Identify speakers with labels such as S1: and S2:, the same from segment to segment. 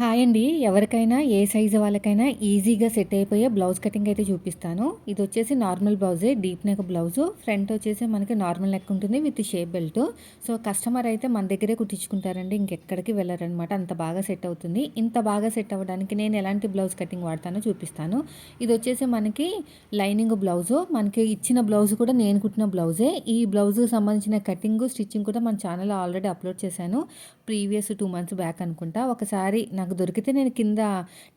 S1: Hi అండి. ఎవరికైనా ఏ size వాళ్ళకైనా ఈజీగా సెట్ అయిపోయే బ్లౌజ్ కటింగ్ అయితే చూపిస్తాను. ఇది వచ్చేసి నార్మల్ బ్లౌజే డీప్ నెక్ బ్లౌజు. ఫ్రంట్ వచ్చేసి మనకి నార్మల్ నెక్ ఉంటుంది with shape belt. So customer అయితే మన దగ్గరే కుట్టించుకుంటారండి. ఇంకెక్కడికి వెళ్ళారనమాట అంత బాగా సెట్ అవుతుంది. ఇంత బాగా సెట్ అవ్వడానికి నేను ఎలాంటి బ్లౌజ్ కటింగ్ వాడతానో చూపిస్తాను. ఇది వచ్చేసి మనకి లైనింగ్ బ్లౌజు. మనకి ఇచ్చిన బ్లౌజ్ కూడా నేను కుట్టిన బ్లౌజే. ఈ బ్లౌజ్కి సంబంధించిన కటింగ్ స్టిచ్చింగ్ కూడా మన ఛానల్లో ఆల్రెడీ అప్లోడ్ చేశాను. ప్రీవియస్ టూ మంత్స్ బ్యాక్ అనుకుంటా. ఒకసారి నాకు నాకు దొరికితే నేను కింద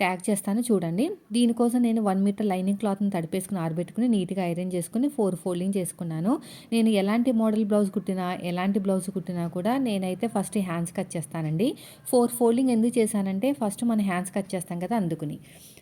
S1: ట్యాగ్ చేస్తాను చూడండి. దీనికోసం నేను వన్ మీటర్ లైనింగ్ క్లాత్ని తడిపేసుకుని ఆరబెట్టుకుని నీట్గా ఐరన్ చేసుకుని ఫోర్ ఫోల్డింగ్ చేసుకున్నాను. నేను ఎలాంటి మోడల్ బ్లౌజ్ కుట్టినా ఎలాంటి బ్లౌజ్ కుట్టినా కూడా నేనైతే ఫస్ట్ హ్యాండ్స్ కట్ చేస్తానండి. ఫోర్ ఫోల్డింగ్ ఎందుకు చేశానంటే ఫస్ట్ మన హ్యాండ్స్ కట్ చేస్తాం కదా అందుకుని.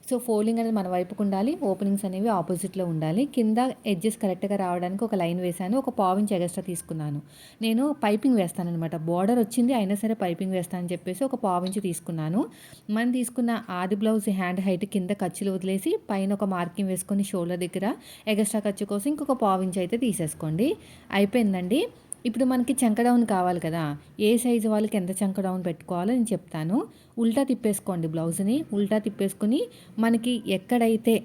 S1: సో ఫోల్డింగ్ అనేది మన వైపుకు ఉండాలి ఓపెనింగ్స్ అనేవి ఆపోజిట్లో ఉండాలి. కింద ఎడ్జెస్ కరెక్ట్గా రావడానికి ఒక లైన్ వేశాను ఒక పావించి ఎగస్ట్రా తీసుకున్నాను. నేను పైపింగ్ వేస్తానమాట బార్డర్ వచ్చింది అయినా సరే పైపింగ్ వేస్తానని చెప్పేసి ఒక పావించి తీసుకున్నాను. మనం తీసుకున్న ఆది బ్లౌజ్ హ్యాండ్ హైట్ కింద ఖర్చులు వదిలేసి పైన ఒక మార్కింగ్ వేసుకొని షోల్డర్ దగ్గర ఎగస్ట్రా ఖర్చు కోసం ఇంకొక పావించి అయితే తీసేసుకోండి. అయిపోయిందండి. ఇప్పుడు మనకి చంక డౌన్ కావాలి కదా. ఏ సైజు వాళ్ళకి ఎంత చంక డౌన్ పెట్టుకోవాలో నేను చెప్తాను. ఉల్టా తిప్పేసుకోండి బ్లౌజ్ని. ఉల్టా తిప్పేసుకుని మనకి ఎక్కడైతే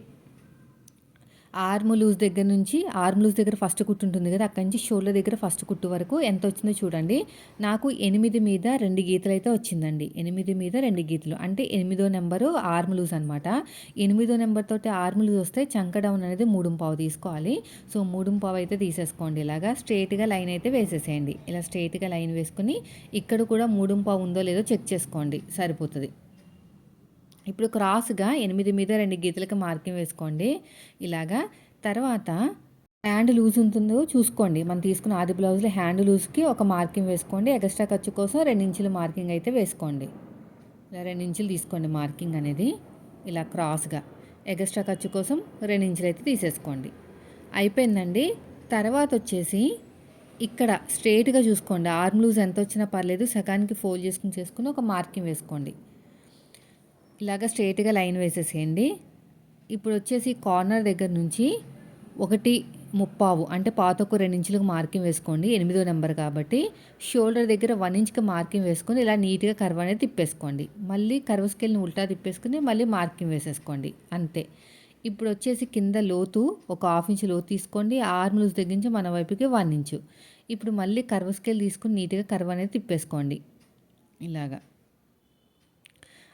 S1: ఆర్మ్ లూజ్ దగ్గర నుంచి ఆర్మ్ లూజ్ దగ్గర ఫస్ట్ కుట్టు ఉంటుంది కదా అక్కడి నుంచి షోల్డర్ దగ్గర ఫస్ట్ కుట్టు వరకు ఎంత వచ్చిందో చూడండి. నాకు ఎనిమిది మీద రెండు గీతలు అయితే వచ్చిందండి. ఎనిమిది మీద రెండు గీతలు అంటే ఎనిమిదో నెంబరు ఆర్మ్ లూజ్ అనమాట ఎనిమిదో నెంబర్తో ఆర్మ్ లూజ్ వస్తే చంక డౌన్ అనేది మూడు పావు తీసుకోవాలి. సో మూడు పావు అయితే తీసేసుకోండి. ఇలాగా స్ట్రైట్గా లైన్ అయితే వేసేసేయండి. ఇలా స్ట్రైట్గా లైన్ వేసుకుని ఇక్కడ కూడా మూడు పావు ఉందో లేదో చెక్ చేసుకోండి. సరిపోతుంది. ఇప్పుడు క్రాస్గా ఎనిమిది మీద రెండు గీతలకు మార్కింగ్ వేసుకోండి. ఇలాగా తర్వాత హ్యాండ్ లూజ్ ఉంటుందో చూసుకోండి. మనం తీసుకున్న ఆది బ్లౌజ్లో హ్యాండ్ లూజ్కి ఒక మార్కింగ్ వేసుకోండి. ఎక్స్ట్రా ఖర్చు కోసం రెండు ఇంచుల మార్కింగ్ అయితే వేసుకోండి. ఇలా రెండు ఇంచులు తీసుకోండి మార్కింగ్ అనేది. ఇలా క్రాస్గా ఎక్స్ట్రా ఖర్చు కోసం రెండు ఇంచులు అయితే తీసేసుకోండి. అయిపోయిందండి. తర్వాత వచ్చేసి ఇక్కడ స్ట్రేట్గా చూసుకోండి. ఆర్మ్ లూజ్ ఎంత వచ్చినా పర్లేదు. సగానికి ఫోల్డ్ చేసుకుని చేసుకుని ఒక మార్కింగ్ వేసుకోండి. ఇలాగ స్ట్రైట్గా లైన్ వేసేసేయండి. ఇప్పుడు వచ్చేసి కార్నర్ దగ్గర నుంచి ఒకటి ముప్పావు అంటే పాతకు రెండు ఇంచులకు మార్కింగ్ వేసుకోండి. ఎనిమిదో నెంబర్ కాబట్టి షోల్డర్ దగ్గర వన్ ఇంచ్కి మార్కింగ్ వేసుకొని ఇలా నీట్గా కర్వ్ అనేది తిప్పేసుకోండి. మళ్ళీ కర్వ్ స్కేల్ని ఉల్టా తిప్పేసుకుని మళ్ళీ మార్కింగ్ వేసేసుకోండి. అంతే. ఇప్పుడు వచ్చేసి కింద లోతు ఒక హాఫ్ ఇంచ్ లోతు తీసుకోండి. ఆర్మ్ లూజ్ దగ్గర నుంచి మన వైపుకి వన్ ఇంచు. ఇప్పుడు మళ్ళీ కర్వ్ స్కేల్ తీసుకుని నీట్గా కర్వ్ అనేది తిప్పేసుకోండి. ఇలాగా.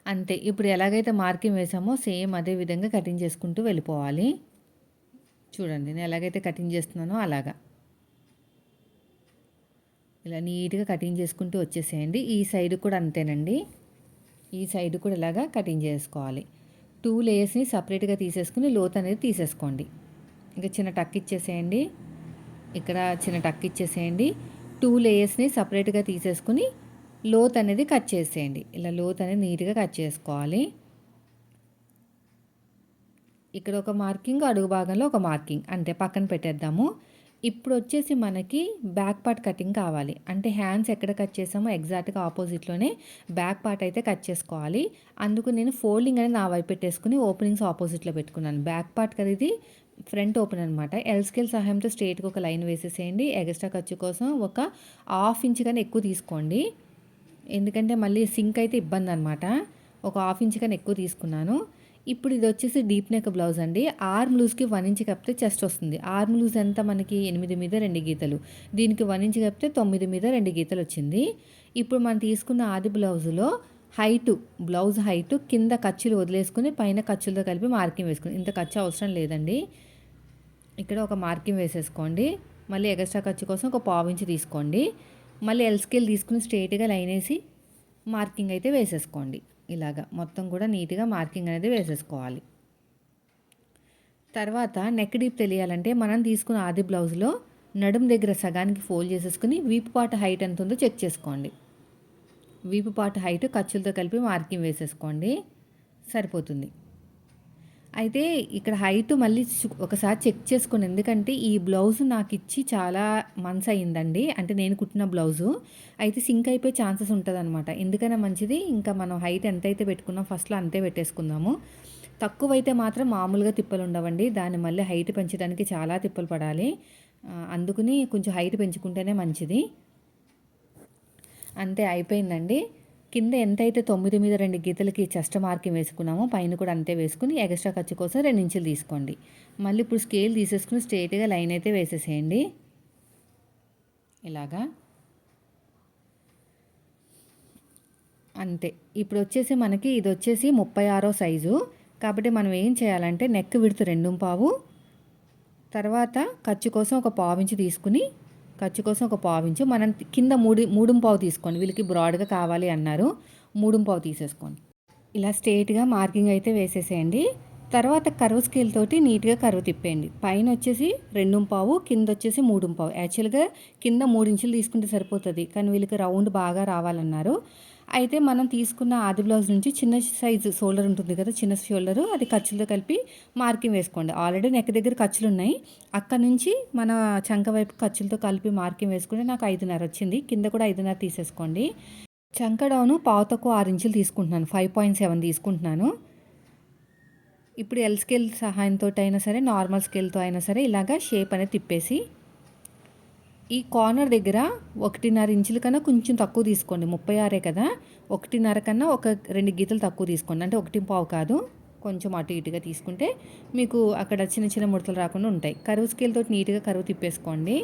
S1: అంతే. ఇప్పుడు ఎలాగైతే మార్కింగ్ వేసామో సేమ్ అదే విధంగా కటింగ్ చేసుకుంటూ వెళ్ళిపోవాలి. చూడండి నేను ఎలాగైతే కటింగ్ చేస్తున్నానో అలాగా. ఇలా నీట్గా కటింగ్ చేసుకుంటూ వచ్చేసేయండి. ఈ సైడ్ కూడా అంతేనండి. ఈ సైడ్ కూడా ఇలాగా కటింగ్ చేసుకోవాలి. టూ లేయర్స్ని సపరేట్గా తీసేసుకుని లోత్ అనేది తీసేసుకోండి. ఇంకా చిన్న టక్ ఇచ్చేసేయండి. ఇక్కడ చిన్న టక్ ఇచ్చేసేయండి. టూ లేయర్స్ని సపరేట్గా తీసేసుకుని లోత్ అనేది కట్ చేసేయండి. ఇలా లోత్ అనేది నీట్గా కట్ చేసుకోవాలి. ఇక్కడ ఒక మార్కింగ్ అడుగు భాగంలో ఒక మార్కింగ్. అంతే పక్కన పెట్టేద్దాము. ఇప్పుడు వచ్చేసి మనకి బ్యాక్ పార్ట్ కటింగ్ కావాలి. అంటే హ్యాండ్స్ ఎక్కడ కట్ చేసామో ఎగ్జాక్ట్గా ఆపోజిట్లోనే బ్యాక్ పార్ట్ అయితే కట్ చేసుకోవాలి. అందుకు నేను ఫోల్డింగ్ అనేది నా వైపు పెట్టేసుకుని ఓపెనింగ్స్ ఆపోజిట్లో పెట్టుకున్నాను. బ్యాక్ పార్ట్ కదా ఇది ఫ్రంట్ ఓపెన్ అనమాట ఎల్ స్కేల్ సహాయంతో స్ట్రేట్గా ఒక లైన్ వేసేసేయండి. ఎక్స్ట్రా ఖర్చు కోసం ఒక హాఫ్ ఇంచ్ కానీ ఎక్కువ తీసుకోండి. ఎందుకంటే మళ్ళీ సింక్ అయితే ఇబ్బంది అనమాట ఒక హాఫ్ ఇంచ్ కన్నా ఎక్కువ తీసుకున్నాను. ఇప్పుడు ఇది వచ్చేసి డీప్ నెక్ బ్లౌజ్ అండి. ఆర్మ్ లూజ్కి వన్ ఇంచ్ కప్పితే చెస్ట్ వస్తుంది. ఆర్మ్ లూజ్ ఎంత మనకి? ఎనిమిది మీద రెండు గీతలు. దీనికి వన్ ఇంచ్ కప్పితే తొమ్మిది మీద రెండు గీతలు వచ్చింది. ఇప్పుడు మనం తీసుకున్న ఆది బ్లౌజులో హైటు బ్లౌజ్ హైటు కింద ఖర్చులు వదిలేసుకుని పైన ఖర్చులతో కలిపి మార్కింగ్ వేసుకుని ఇంత ఖర్చు అవసరం లేదండి. ఇక్కడ ఒక మార్కింగ్ వేసేసుకోండి. మళ్ళీ ఎక్స్ట్రా ఖర్చు కోసం ఒక పావు ఇంచ్ తీసుకోండి. మళ్ళీ ఎల్ స్కేల్ తీసుకుని స్ట్రేట్గా లైన్ వేసి మార్కింగ్ అయితే వేసేసుకోండి. ఇలాగా మొత్తం కూడా నీట్గా మార్కింగ్ అనేది వేసేసుకోవాలి. తర్వాత నెక్ డీప్ తెలియాలంటే మనం తీసుకున్న ఆది బ్లౌజ్లో నడుం దగ్గర సగానికి ఫోల్డ్ చేసేసుకుని వీపు పాట హైట్ ఎంత ఉందో చెక్ చేసుకోండి. వీపు పాట హైట్ ఖర్చులతో కలిపి మార్కింగ్ వేసేసుకోండి. సరిపోతుంది. అయితే ఇక్కడ హైట్ మళ్ళీ ఒకసారి చెక్ చేసుకోండి. ఎందుకంటే ఈ బ్లౌజ్ నాకు ఇచ్చి చాలా మంత్స్ అయ్యిందండి. అంటే నేను కుట్టిన బ్లౌజు అయితే సింక్ అయిపోయే ఛాన్సెస్ ఉంటుంది అనమాట ఎందుకైనా మంచిది. ఇంకా మనం హైట్ ఎంతైతే పెట్టుకున్నాం ఫస్ట్లో అంతే పెట్టేసుకుందాము. తక్కువైతే మాత్రం మామూలుగా తిప్పలు ఉండవండి. దాన్ని మళ్ళీ హైట్ పెంచడానికి చాలా తిప్పలు పడాలి. అందుకని కొంచెం హైట్ పెంచుకుంటేనే మంచిది. అంతే అయిపోయిందండి. కింద ఎంతైతే తొమ్మిది మీద రెండు గీతలకి చెస్ట్ మార్కింగ్ వేసుకున్నామో పైన కూడా అంతే వేసుకుని ఎక్స్ట్రా ఖర్చు కోసం రెండు ఇంచులు తీసుకోండి. మళ్ళీ ఇప్పుడు స్కేల్ తీసేసుకుని స్ట్రైట్గా లైన్ అయితే వేసేసేయండి. ఇలాగా. అంతే. ఇప్పుడు వచ్చేసి మనకి ఇది వచ్చేసి ముప్పై ఆరో సైజు. కాబట్టి మనం ఏం చేయాలంటే నెక్ విడుతు రెండు పావు. తర్వాత ఖర్చు కోసం ఒక పావు ఇంచు తీసుకుని ఖర్చు కోసం ఒక పావు ఇంచు. మనం కింద మూడు మూడు పావు తీసుకోండి. వీళ్ళకి బ్రాడ్గా కావాలి అన్నారు. మూడు పావు తీసేసుకోండి. ఇలా స్ట్రేట్గా మార్కింగ్ అయితే వేసేసేయండి. తర్వాత కరువు స్కేల్ తోటి నీట్గా కరువు తిప్పేయండి. పైన వచ్చేసి రెండు పావు కింద వచ్చేసి మూడు పావు. యాక్చువల్గా కింద మూడు ఇంచులు తీసుకుంటే సరిపోతుంది. కానీ వీళ్ళకి రౌండ్ బాగా రావాలన్నారు. అయితే మనం తీసుకున్న ఆది బ్లౌజ్ నుంచి చిన్న సైజు షోల్డర్ ఉంటుంది కదా చిన్న షోల్డర్ అది ఖర్చులతో కలిపి మార్కింగ్ వేసుకోండి. ఆల్రెడీ నెక్ దగ్గర ఖర్చులు ఉన్నాయి. అక్కడ నుంచి మన చంక వైపు ఖర్చులతో కలిపి మార్కింగ్ వేసుకుంటే నాకు ఐదున్నర వచ్చింది. కింద కూడా ఐదున్నర తీసేసుకోండి. చంక డౌను పావు తక్కువ ఆరు ఇంచులు తీసుకుంటున్నాను. ఫైవ్ పాయింట్ సెవెన్ తీసుకుంటున్నాను. ఇప్పుడు ఎల్ స్కేల్ సహాయంతో అయినా సరే నార్మల్ స్కేల్తో అయినా సరే ఇలాగా షేప్ అనేది తిప్పేసి ఈ కార్నర్ దగ్గర ఒకటిన్నర ఇంచుల కన్నా కొంచెం తక్కువ తీసుకోండి. ముప్పై ఆరే కదా ఒకటిన్నర కన్నా ఒక రెండు గీతలు తక్కువ తీసుకోండి. అంటే ఒకటి పావు కాదు కొంచెం అటు ఇటుగా తీసుకుంటే మీకు అక్కడ చిన్న చిన్న ముడతలు రాకుండా ఉంటాయి. కరువు స్కేల్తో నీట్గా కరువు తిప్పేసుకోండి.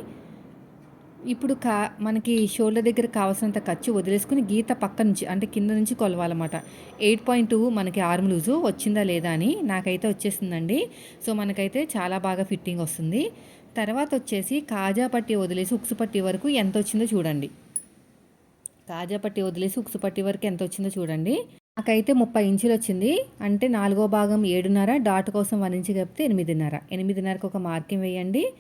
S1: ఇప్పుడు కా మనకి షోల్డర్ దగ్గర కావాల్సినంత ఖర్చు వదిలేసుకుని గీత పక్క నుంచి అంటే కింద నుంచి కొలవాలన్నమాట. ఎయిట్ పాయింట్ టూ మనకి ఆర్మ్ లూజు వచ్చిందా లేదా అని నాకైతే వచ్చేసిందండి. సో మనకైతే చాలా బాగా ఫిట్టింగ్ వస్తుంది. తర్వాత వచ్చేసి కాజా పట్టి వదిలేసి ఉక్సు పట్టి వరకు ఎంత వచ్చిందో చూడండి. కాజా పట్టి వదిలేసి ఉక్సు పట్టి వరకు ఎంత వచ్చిందో చూడండి. నాకైతే ముప్పై ఇంచులు వచ్చింది. అంటే నాలుగో భాగం ఏడున్నర డాట్ కోసం వన్ ఇంచు కలిపితే ఎనిమిదిన్నర. ఎనిమిదిన్నరకు ఒక మార్కింగ్ వేయండి.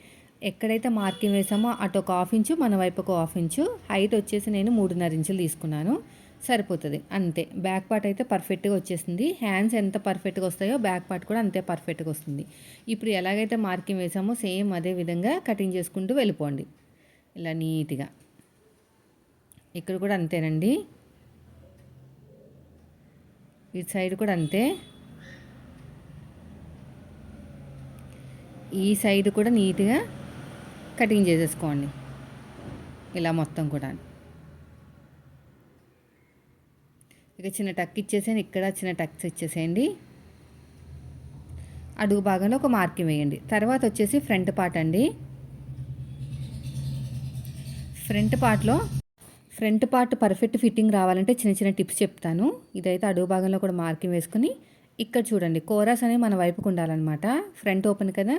S1: ఎక్కడైతే మార్కింగ్ వేసామో అటు ఒక హాఫ్ ఇంచు మన వైపు ఒక హాఫ్ ఇంచు. హైట్ వచ్చేసి నేను మూడున్నర ఇంచులు తీసుకున్నాను. సరిపోతుంది. అంతే. బ్యాక్ పార్ట్ అయితే పర్ఫెక్ట్గా వచ్చేసింది. హ్యాండ్స్ ఎంత పర్ఫెక్ట్గా వస్తాయో బ్యాక్ పార్ట్ కూడా అంతే పర్ఫెక్ట్గా వస్తుంది. ఇప్పుడు ఎలాగైతే మార్కింగ్ వేసామో సేమ్ అదే విధంగా కటింగ్ చేసుకుంటూ వెళ్ళిపోండి. ఇలా నీట్గా. ఇక్కడ కూడా అంతేనండి. ఇటు సైడ్ కూడా అంతే. ఈ సైడ్ కూడా నీట్గా కటింగ్ చేసేసుకోండి. ఇలా మొత్తం కూడా. ఇక చిన్న టక్ ఇచ్చేసేయండి. ఇక్కడ చిన్న టక్స్ ఇచ్చేసేయండి. అడుగు భాగంలో ఒక మార్కింగ్ వేయండి. తర్వాత వచ్చేసి ఫ్రంట్ పార్ట్ అండి. ఫ్రంట్ పార్ట్లో ఫ్రంట్ పార్ట్ పర్ఫెక్ట్ ఫిట్టింగ్ రావాలంటే చిన్న చిన్న టిప్స్ చెప్తాను. ఇదైతే అడుగు భాగంలో కూడా మార్కింగ్ వేసుకుని ఇక్కడ చూడండి. కోరాస్ అనేది మన వైపుకు ఉండాలన్నమాట. ఫ్రంట్ ఓపెన్ కదా.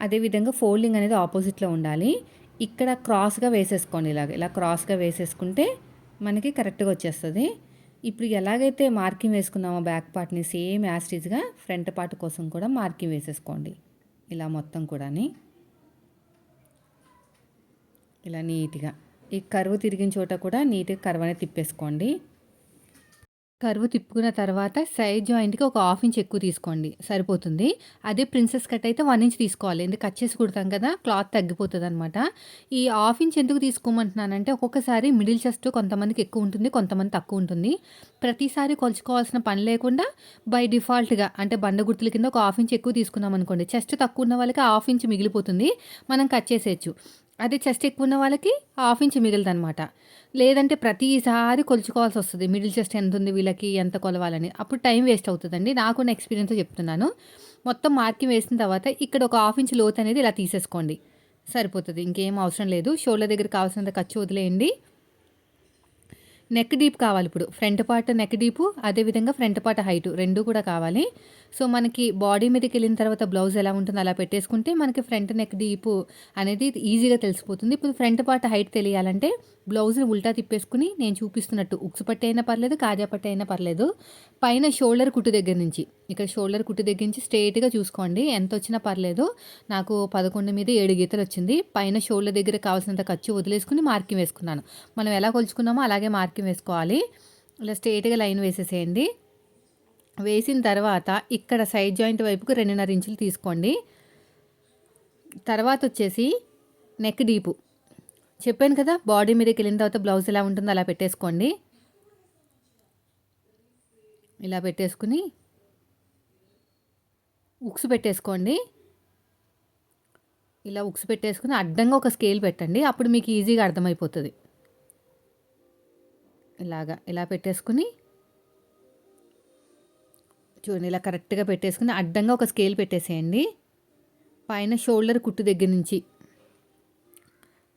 S1: అదేవిధంగా ఫోల్డింగ్ అనేది ఆపోజిట్లో ఉండాలి. ఇక్కడ క్రాస్గా వేసేసుకోండి ఇలాగ. ఇలా క్రాస్గా వేసేసుకుంటే మనకి కరెక్ట్గా వచ్చేస్తుంది. ఇప్పుడు ఎలాగైతే మార్కింగ్ వేసుకున్నామో బ్యాక్ పార్ట్ని సేమ్ యాస్టీజ్గా ఫ్రంట్ పార్ట్ కోసం కూడా మార్కింగ్ వేసేసుకోండి. ఇలా మొత్తం కూడా ఇలా నీట్గా. ఈ కరువు తిరిగిన చోట కూడా నీట్గా కరువు అనేది తిప్పేసుకోండి. కరువు తిప్పుకున్న తర్వాత సైడ్ జాయింట్కి ఒక హాఫ్ ఇంచ్ ఎక్కువ తీసుకోండి. సరిపోతుంది. అదే ప్రిన్సెస్ కట్ అయితే వన్ ఇంచ్ తీసుకోవాలి. ఎందుకు కట్ చేసి కుడతాం కదా? క్లాత్ తగ్గిపోతుంది అనమాట ఈ హాఫ్ ఇంచ్ ఎందుకు తీసుకోమంటున్నానంటే ఒక్కొక్కసారి మిడిల్ చెస్ట్ కొంతమందికి ఎక్కువ ఉంటుంది కొంతమంది తక్కువ ఉంటుంది. ప్రతిసారి కొలుచుకోవాల్సిన పని లేకుండా బై డిఫాల్ట్గా అంటే బండ గుర్తుల కింద ఒక హాఫ్ ఇంచ్ ఎక్కువ తీసుకున్నాం అనుకోండి చెస్ట్ తక్కువ ఉన్న వాళ్ళకి హాఫ్ ఇంచ్ మిగిలిపోతుంది. మనం కట్ చేసేయచ్చు. అదే చెస్ట్ ఎక్కువ ఉన్న వాళ్ళకి హాఫ్ ఇంచ్ మిగులుదనమాట లేదంటే ప్రతిసారి కొలుచుకోవాల్సి వస్తుంది. మిడిల్ చెస్ట్ ఎంత ఉంది వీళ్ళకి ఎంత కొలవాలని. అప్పుడు టైం వేస్ట్ అవుతుందండి. నాకున్న ఎక్స్పీరియన్స్ చెప్తున్నాను. మొత్తం మార్కింగ్ వేసిన తర్వాత ఇక్కడ ఒక హాఫ్ ఇంచ్ లోత్ అనేది ఇలా తీసేసుకోండి. సరిపోతుంది. ఇంకేం అవసరం లేదు. షోల్డర్ దగ్గర కావాల్సినంత ఖర్చు వదిలేయండి. నెక్ డీప్ కావాలి ఇప్పుడు. ఫ్రంట్ పార్ట్ నెక్ డీపు అదేవిధంగా ఫ్రంట్ పార్ట్ హైటు రెండు కూడా కావాలి. సో మనకి బాడీ మీదకి వెళ్ళిన తర్వాత బ్లౌజ్ ఎలా ఉంటుందో అలా పెట్టేసుకుంటే మనకి ఫ్రంట్ నెక్ డీపు అనేది ఈజీగా తెలిసిపోతుంది. ఇప్పుడు ఫ్రంట్ పార్ట్ హైట్ తెలియాలంటే బ్లౌజ్ని ఉల్టా తిప్పేసుకుని నేను చూపిస్తున్నట్టు ఉక్సు పట్టి అయినా పర్లేదు కాజా పట్టి అయినా పర్లేదు. పైన షోల్డర్ కుట్టు దగ్గర నుంచి ఇక్కడ షోల్డర్ కుట్టు దగ్గర నుంచి స్ట్రేట్గా చూసుకోండి. ఎంత వచ్చినా పర్లేదు. నాకు పదకొండు మీద ఏడు గీతలు వచ్చింది. పైన షోల్డర్ దగ్గర కావాల్సినంత ఖర్చు వదిలేసుకుని మార్కింగ్ వేసుకున్నాను. మనం ఎలా కొలుచుకున్నామో అలాగే మార్కింగ్ వేసుకోవాలి. ఇలా స్ట్రేట్గా లైన్ వేసేసేయండి. వేసిన తర్వాత ఇక్కడ సైడ్ జాయింట్ వైపుకు రెండున్నర ఇంచులు తీసుకోండి. తర్వాత వచ్చేసి నెక్ డీపు. చెప్పాను కదా బాడీ మీదకి వెళ్ళిన తర్వాత బ్లౌజ్ ఎలా ఉంటుందో అలా పెట్టేసుకోండి. ఇలా పెట్టేసుకుని ఉక్స్ పెట్టేసుకోండి. ఇలా ఉక్స్ పెట్టేసుకుని అడ్డంగా ఒక స్కేల్ పెట్టండి అప్పుడు మీకు ఈజీగా అర్థమైపోతుంది. ఇలాగా ఇలా పెట్టేసుకుని చూడండి ఇలా కరెక్ట్గా పెట్టేసుకుని అడ్డంగా ఒక స్కేల్ పెట్టేసేయండి. పైన షోల్డర్ కుట్టు దగ్గర నుంచి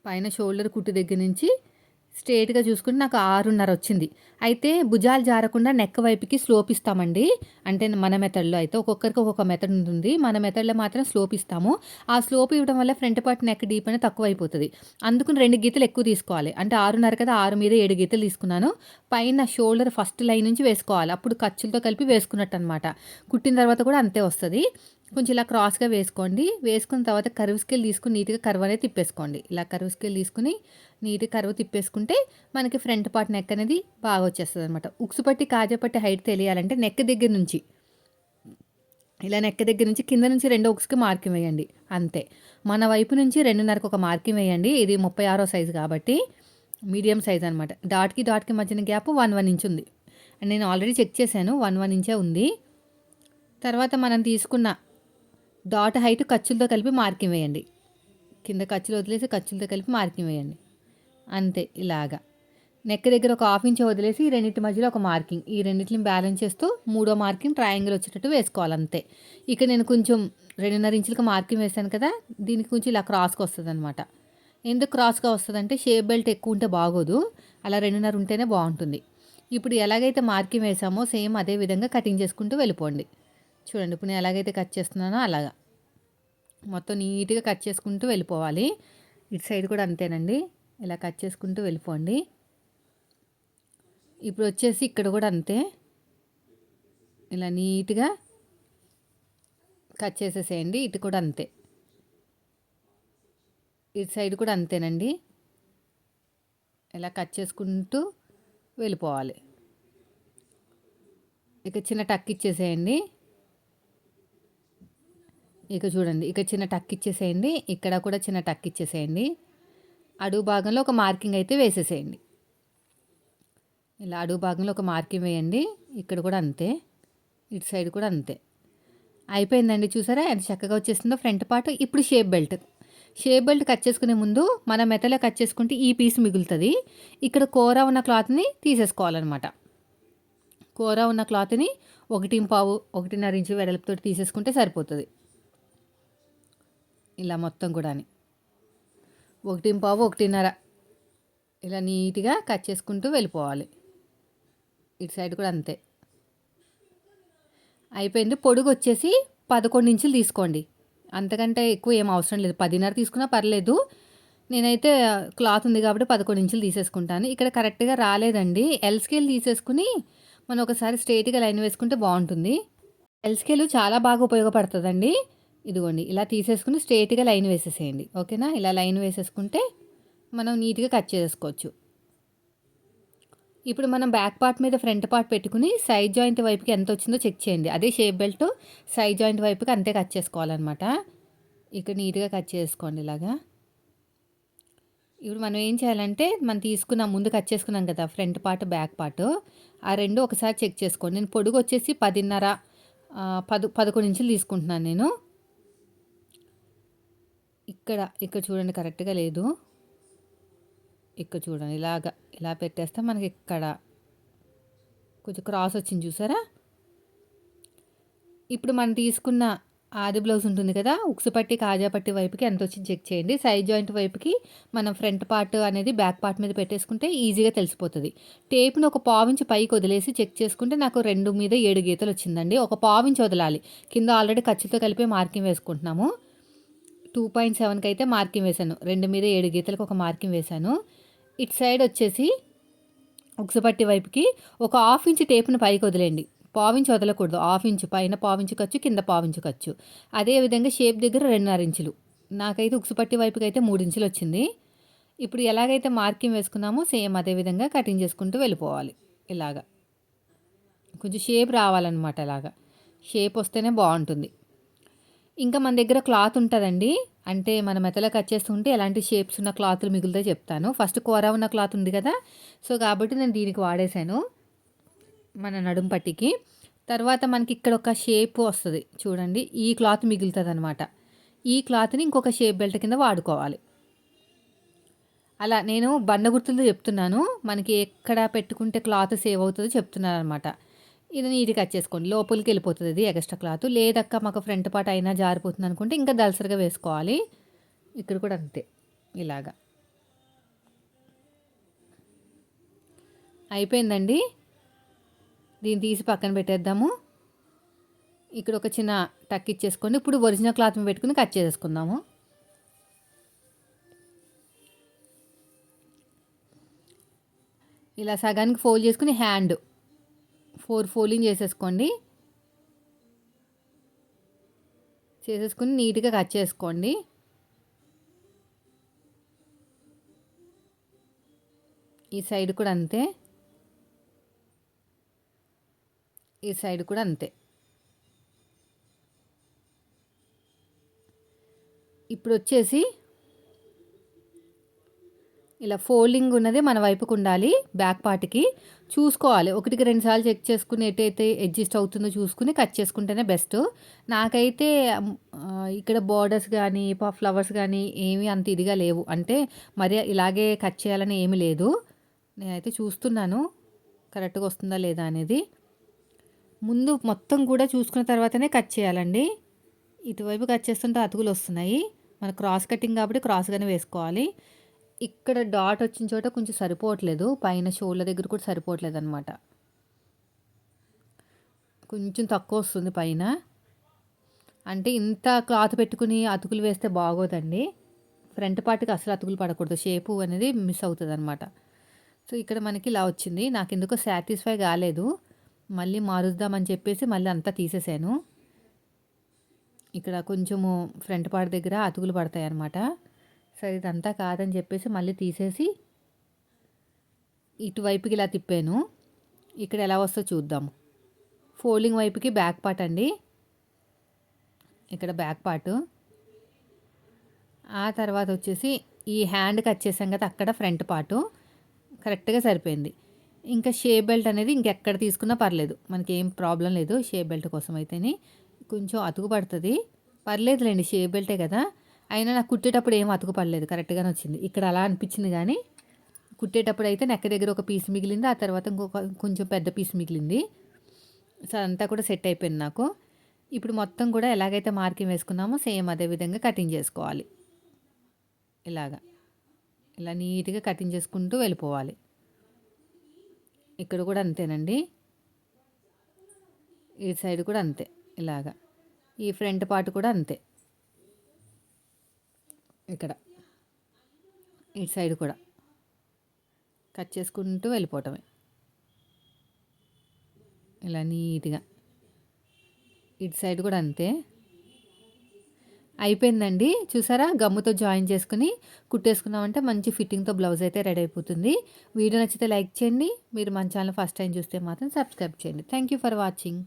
S1: పైన షోల్డర్ కుట్టు దగ్గర నుంచి స్ట్రేట్గా చూసుకుంటే నాకు ఆరున్నర వచ్చింది. అయితే భుజాలు జారకుండా నెక్ వైపుకి స్లోప్ ఇస్తామండి. అంటే మన మెథడ్లో అయితే ఒక్కొక్కరికి ఒక్కొక్క మెథడ్ ఉంటుంది. మన మెథడ్లో మాత్రం స్లోప్ ఇస్తాము. ఆ స్లోప్ ఇవ్వడం వల్ల ఫ్రంట్ పార్ట్ నెక్ డీప్ అనేది తక్కువ అయిపోతుంది అందుకని రెండు గీతలు ఎక్కువ తీసుకోవాలి. అంటే ఆరున్నర కదా ఆరు మీద ఏడు గీతలు తీసుకున్నాను. పైన షోల్డర్ ఫస్ట్ లైన్ నుంచి వేసుకోవాలి. అప్పుడు ఖర్చులతో కలిపి వేసుకున్నట్టు అనమాట కుట్టిన తర్వాత కూడా అంతే వస్తుంది. కొంచెం ఇలా క్రాస్గా వేసుకోండి. వేసుకున్న తర్వాత కరువు స్కేల్ తీసుకుని నీట్గా కరువు అనేది తిప్పేసుకోండి. ఇలా కరువు స్కేల్ తీసుకుని నీట్గా కరువు తిప్పేసుకుంటే మనకి ఫ్రంట్ పార్ట్ నెక్ అనేది బాగా వచ్చేస్తుంది అనమాట ఉక్సు పట్టి కాజపట్టి హైట్ తెలియాలంటే నెక్ దగ్గర నుంచి ఇలా నెక్ దగ్గర నుంచి కింద నుంచి రెండో ఉక్స్కి మార్కింగ్ వేయండి. అంతే. మన వైపు నుంచి రెండున్నరకు ఒక మార్కింగ్ వేయండి. ఇది ముప్పై ఆరో సైజు కాబట్టి మీడియం సైజ్ అనమాట డాట్కి డాట్కి మధ్యన గ్యాప్ వన్ వన్ ఇంచ్ ఉంది. అండ్ నేను ఆల్రెడీ చెక్ చేశాను. వన్ వన్ ఇంచే ఉంది. తర్వాత మనం తీసుకున్న డాట్ హైట్ ఖర్చులతో కలిపి మార్కింగ్ వేయండి. కింద ఖర్చులు వదిలేసి ఖర్చులతో కలిపి మార్కింగ్ వేయండి. అంతే ఇలాగా. నెక్ దగ్గర ఒక హాఫ్ ఇంచ్ వదిలేసి ఈ రెండింటి మధ్యలో ఒక మార్కింగ్. ఈ రెండింటిని బ్యాలెన్స్ చేస్తూ మూడో మార్కింగ్ ట్రయాంగిల్ వచ్చేటట్టు వేసుకోవాలి అంతే ఇక నేను కొంచెం రెండున్నర ఇంచులకు మార్కింగ్ వేసాను కదా దీనికి కొంచెం ఇలా క్రాస్గా వస్తుంది అనమాట ఎందుకు క్రాస్గా వస్తుందంటే షేప్ బెల్ట్ ఎక్కువ ఉంటే బాగోదు అలా రెండున్నర ఉంటేనే బాగుంటుంది. ఇప్పుడు ఎలాగైతే మార్కింగ్ వేసామో సేమ్ అదే విధంగా కటింగ్ చేసుకుంటూ వెళ్ళిపోండి. చూడండి ఇప్పుడు నేను ఎలాగైతే కట్ చేస్తున్నానో అలాగా. మొత్తం నీట్గా కట్ చేసుకుంటూ వెళ్ళిపోవాలి. ఇటు సైడ్ కూడా అంతేనండి. ఇలా కట్ చేసుకుంటూ వెళ్ళిపోండి. ఇప్పుడు వచ్చేసి ఇక్కడ కూడా అంతే. ఇలా నీట్గా కట్ చేసేసేయండి. ఇటు కూడా అంతే. ఇటు సైడ్ కూడా అంతేనండి. ఇలా కట్ చేసుకుంటూ వెళ్ళిపోవాలి. ఇక చిన్న టక్ ఇచ్చేసేయండి. ఇక చూడండి ఇక చిన్న టక్ ఇచ్చేసేయండి ఇక్కడ కూడా చిన్న టక్ ఇచ్చేసేయండి. అడుగు భాగంలో ఒక మార్కింగ్ అయితే వేసేసేయండి. ఇలా అడుగు భాగంలో ఒక మార్కింగ్ వేయండి ఇక్కడ కూడా అంతే ఇటు సైడ్ కూడా అంతే. అయిపోయిందండి చూసారా? ఎంత చక్కగా వచ్చేసిందో ఫ్రంట్ పార్ట్. ఇప్పుడు shape belt. Shape belt cut చేసుకునే ముందు మన మెతలో కట్ చేసుకుంటే ఈ పీస్ మిగులుతుంది. ఇక్కడ కూర ఉన్న క్లాత్ని తీసేసుకోవాలన్నమాట. కూర ఉన్న క్లాత్ని ఒకటి పావు ఒకటిన్నర ఇంచు వెడల్పుతో తీసేసుకుంటే సరిపోతుంది. ఇలా మొత్తం కూడా ఒకటి పావు ఒకటిన్నర. ఇలా నీట్గా కట్ చేసుకుంటూ వెళ్ళిపోవాలి. ఇటు సైడ్ కూడా అంతే. అయిపోయింది. పొడుగు వచ్చేసి పదకొండు ఇంచులు తీసుకోండి. అంతకంటే ఎక్కువ ఏం అవసరం లేదు. పదిన్నర తీసుకున్నా పర్లేదు. నేనైతే క్లాత్ ఉంది కాబట్టి పదకొండు ఇంచులు తీసేసుకుంటాను. ఇక్కడ కరెక్ట్గా రాలేదండి. ఎల్ స్కేల్ తీసేసుకుని మనం ఒకసారి స్ట్రైట్గా లైన్ వేసుకుంటే బాగుంటుంది. ఎల్ స్కేల్ చాలా బాగా ఉపయోగపడుతుందండి. ఇదిగోండి ఇలా తీసేసుకుని స్ట్రేట్గా లైన్ వేసేసేయండి. ఓకేనా? ఇలా లైన్ వేసేసుకుంటే మనం నీట్గా కట్ చేసుకోవచ్చు. ఇప్పుడు మనం బ్యాక్ పార్ట్ మీద ఫ్రంట్ పార్ట్ పెట్టుకుని సైడ్ జాయింట్ వైపుకి ఎంత వచ్చిందో చెక్ చేయండి. అదే షేప్ బెల్ట్ సైడ్ జాయింట్ వైపుకి అంతే కట్ చేసుకోవాలన్నమాట. ఇక్కడ నీట్గా కట్ చేసుకోండి ఇలాగా. ఇప్పుడు మనం ఏం చేయాలంటే మనం తీసుకున్నాం ముందు కట్ చేసుకున్నాం కదా ఫ్రంట్ పార్ట్ బ్యాక్ పార్ట్ ఆ రెండు ఒకసారి చెక్ చేసుకోండి. నేను పొడుగు వచ్చేసి పదిన్నర పదు పదకొండు ఇంచులు తీసుకుంటున్నాను నేను. ఇక్కడ ఇక్కడ చూడండి కరెక్ట్గా లేదు. ఇక్కడ చూడండి ఇలాగ ఇలా పెట్టేస్తే మనకి ఇక్కడ కొంచెం క్రాస్ వచ్చింది చూసారా? ఇప్పుడు మనం తీసుకున్న ఆది బ్లౌజ్ ఉంటుంది కదా ఉక్సు పట్టి కాజా పట్టి వైపుకి ఎంత వచ్చింది చెక్ చేయండి. సైడ్ జాయింట్ వైపుకి మనం ఫ్రంట్ పార్ట్ అనేది బ్యాక్ పార్ట్ మీద పెట్టేసుకుంటే ఈజీగా తెలిసిపోతుంది. టేప్ను ఒక పావించి పైకి వదిలేసి చెక్ చేసుకుంటే నాకు రెండు మీద ఏడు గీతలు వచ్చిందండి. ఒక పావించి వదలాలి. కింద ఆల్రెడీ ఖర్చుతో కలిపి మార్కింగ్ వేసుకుంటున్నాము. టూ పాయింట్ సెవెన్కి అయితే మార్కింగ్ వేశాను. రెండు మీద ఏడు గీతలకు ఒక మార్కింగ్ వేశాను. ఇటు సైడ్ వచ్చేసి ఉక్సపట్టి వైపుకి ఒక హాఫ్ ఇంచ్ టేప్ను పైకి వదిలేండి పావించి వదలకూడదు. హాఫ్ ఇంచు పైన పావించు ఖర్చు కింద పావించు ఖర్చు. అదేవిధంగా షేప్ దగ్గర రెండున్నర ఇంచులు. నాకైతే ఉక్సుపట్టి వైపుకి అయితే మూడు ఇంచులు వచ్చింది. ఇప్పుడు ఎలాగైతే మార్కింగ్ వేసుకున్నామో సేమ్ అదే విధంగా కటింగ్ చేసుకుంటూ వెళ్ళిపోవాలి. ఇలాగా. కొంచెం షేప్ రావాలన్నమాట ఇలాగా షేప్ వస్తేనే బాగుంటుంది. ఇంకా మన దగ్గర క్లాత్ ఉంటుందండి. అంటే మన మెతలో కట్ చేస్తుంటే ఎలాంటి షేప్స్ ఉన్న క్లాత్లు మిగులుతో చెప్తాను. ఫస్ట్ కూర ఉన్న క్లాత్ ఉంది కదా. సో కాబట్టి నేను దీనికి వాడేశాను. మన నడుం పట్టికి. తర్వాత మనకి ఇక్కడ ఒక షేప్ వస్తుంది. చూడండి ఈ క్లాత్ మిగులుతుంది అనమాట ఈ క్లాత్ని ఇంకొక షేప్ బెల్ట్ కింద వాడుకోవాలి. అలా నేను బండ గుర్తులతో చెప్తున్నాను. మనకి ఎక్కడ పెట్టుకుంటే క్లాత్ సేవ్ అవుతుందో చెప్తున్నాను అనమాట ఇది నీట్గా కట్ చేసుకోండి. లోపలికి వెళ్ళిపోతుంది ఇది ఎక్స్ట్రా క్లాత్ లేదక్క మాకు ఫ్రంట్ పార్ట్ అయినా జారిపోతుంది అనుకుంటే ఇంకా దలసరిగా వేసుకోవాలి. ఇక్కడ కూడా అంతే. ఇలాగా. అయిపోయిందండి. దీన్ని తీసి పక్కన పెట్టేద్దాము. ఇక్కడ ఒక చిన్న టక్ ఇచ్చేసుకోండి. ఇప్పుడు ఒరిజినల్ క్లాత్ పెట్టుకుని కట్ చేసుకుందాము ఇలా సగానికి ఫోల్డ్ చేసుకుని హ్యాండ్ ఫోర్ ఫోల్డింగ్ చేసేసుకోండి. చేసేసుకుని నీట్గా కట్ చేసుకోండి. ఈ సైడ్ కూడా అంతే. ఈ సైడ్ కూడా అంతే. ఇప్పుడు వచ్చేసి ఇలా ఫోల్డింగ్ ఉన్నది మన వైపుకు ఉండాలి బ్యాక్ పార్ట్కి. చూసుకోవాలి. ఒకటికి రెండుసార్లు చెక్ చేసుకుని ఎటైతే అడ్జస్ట్ అవుతుందో చూసుకుని కట్ చేసుకుంటేనే బెస్ట్. నాకైతే ఇక్కడ బార్డర్స్ కానీ ఫ్లవర్స్ కానీ ఏమీ అంత ఇదిగా లేవు. అంటే మరి ఇలాగే కట్ చేయాలని ఏమీ లేదు. నేనైతే చూస్తున్నాను. కరెక్ట్గా వస్తుందా లేదా అనేది. ముందు మొత్తం కూడా చూసుకున్న తర్వాతనే కట్ చేయాలండి. ఇటువైపు కట్ చేస్తుంటే అతుకులు వస్తున్నాయి. మన క్రాస్ కటింగ్ కాబట్టి క్రాస్గానే వేసుకోవాలి. ఇక్కడ డాట్ వచ్చిన చోట కొంచెం సరిపోవట్లేదు. పైన షోల్డర్ దగ్గర కూడా సరిపోవట్లేదు అనమాట కొంచెం తక్కువ వస్తుంది పైన. అంటే ఇంత క్లాత్ పెట్టుకుని అతుకులు వేస్తే బాగోదండి. ఫ్రంట్ పార్ట్కి అసలు అతుకులు పడకూడదు. షేపు అనేది మిస్ అవుతుంది అనమాట సో ఇక్కడ మనకి ఇలా వచ్చింది. నాకు ఎందుకో సాటిస్ఫై కాలేదు. మళ్ళీ మారుద్దామని చెప్పేసి మళ్ళీ అంతా తీసేసాను. ఇక్కడ కొంచెము ఫ్రంట్ పార్ట్ దగ్గర అతుకులు పడతాయి అన్నమాట సరే ఇదంతా కాదని చెప్పేసి మళ్ళీ తీసేసి ఇటువైపుకి ఇలా తిప్పాను. ఇక్కడ ఎలా వస్తో చూద్దాము. ఫోల్డింగ్ వైపుకి బ్యాక్ పార్ట్ అండి. ఇక్కడ బ్యాక్ పార్ట్ ఆ తర్వాత వచ్చేసి ఈ హ్యాండ్కి చేసాం కదా అక్కడ ఫ్రంట్ పార్టు కరెక్ట్గా సరిపోయింది. ఇంకా షే బెల్ట్ అనేది ఇంకెక్కడ తీసుకున్నా పర్లేదు. మనకి ఏం ప్రాబ్లం లేదు షే బెల్ట్ కోసం అయితేనే. కొంచెం అతుకు పడుతుంది. పర్లేదులేండి షే బెల్టే కదా. అయినా నాకు కుట్టేటప్పుడు ఏం అతుకుపడలేదు కరెక్ట్గానే వచ్చింది. ఇక్కడ అలా అనిపించింది కానీ కుట్టేటప్పుడు అయితే నెక్క దగ్గర ఒక పీస్ మిగిలింది ఆ తర్వాత ఇంకొక కొంచెం పెద్ద పీస్ మిగిలింది. సో అదంతా కూడా సెట్ అయిపోయింది నాకు. ఇప్పుడు మొత్తం కూడా ఎలాగైతే మార్కింగ్ వేసుకున్నామో సేమ్ అదే విధంగా కటింగ్ చేసుకోవాలి. ఇలాగా. ఇలా నీట్గా కటింగ్ చేసుకుంటూ వెళ్ళిపోవాలి. ఇక్కడ కూడా అంతేనండి. ఈ సైడ్ కూడా అంతే ఇలాగా. ఈ ఫ్రంట్ పార్ట్ కూడా అంతే. ఇక్కడ. ఇటు సైడ్ కూడా. కట్ చేసుకుంటూ వెళ్ళిపోవటమే. ఇలా నీట్గా. ఇటు సైడ్ కూడా అంతే. అయిపోయిందండి. చూసారా? గమ్ముతో జాయిన్ చేసుకుని కుట్టేసుకున్నామంటే మంచి ఫిట్టింగ్తో బ్లౌజ్ అయితే రెడీ అయిపోతుంది. వీడియో నచ్చితే లైక్ చేయండి. మీరు మన ఛానల్ ఫస్ట్ టైం చూస్తే మాత్రం సబ్స్క్రైబ్ చేయండి. Thank you for watching.